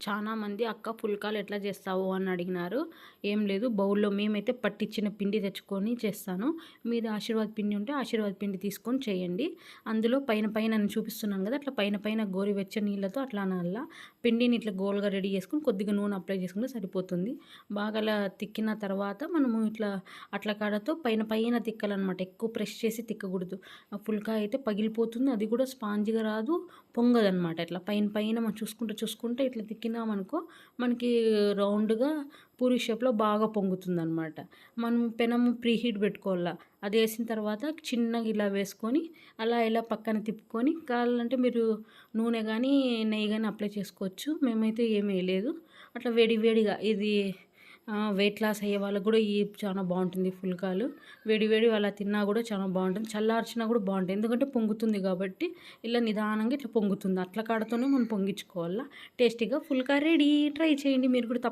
చాలామంది అక్క పుల్కాలు ఎట్లా చేస్తావు? అని అడిగినారు. ఏం లేదు బౌల్లో మేమైతే పట్టించిన పిండి తెచ్చుకొని చేస్తాను. మీద ఆశీర్వాద్ పిండి ఉంటే ఆశీర్వాద్ పిండి తీసుకొని చేయండి. అందులో పైన పైన నేను చూపిస్తున్నాను కదా అట్లా పైన పైన గోరువెచ్చ నీళ్ళతో అట్లా అనాల పిండిని ఇట్లా గోల్గా రెడీ చేసుకుని కొద్దిగా నూనె అప్లై చేసుకుంటే సరిపోతుంది. బాగా అలా తిక్కిన తర్వాత మనము ఇట్లా అట్ల కాడతో పైన పైన తిక్కాలన్నమాట. ఎక్కువ ప్రెస్ చేసి తిక్కకూడదు. ఆ పుల్కా అయితే పగిలిపోతుంది. అది కూడా స్పాంజ్గా రాదు పొంగదనమాట ఇట్లా పైన పైన మనం చూసుకుంటూ చూసుకుంటే ఇట్లా తిక్కినామనుకో మనకి రౌండ్గా పూరి షేప్లో బాగా పొంగుతుంది అనమాట మనం పెనం ప్రీ హీట్ పెట్టుకోవాలా? అది వేసిన తర్వాత చిన్నగా ఇలా వేసుకొని అలా ఇలా పక్కన తిప్పుకొని కావాలంటే మీరు నూనె కానీ నెయ్యి కానీ అప్లై చేసుకోవచ్చు. మేమైతే ఏమీ వేయలేదు. అట్లా వేడి వేడిగా ఇది వెయిట్ లాస్ అయ్యే వాళ్ళకు కూడా ఈ చాలా బాగుంటుంది ఫుల్కాలు వేడి వేడి అలా తిన్నా కూడా చాలా బాగుంటుంది. చల్లార్చినా కూడా బాగుంటుంది. ఎందుకంటే పొంగుతుంది కాబట్టి ఇలా నిదానంగా ఇట్లా పొంగుతుంది. అట్లా కాడతోనే మనం పొంగించుకోవాలా? టేస్టీగా. ఫుల్కా రెడీ. ట్రై చేయండి. మీరు కూడా తప్ప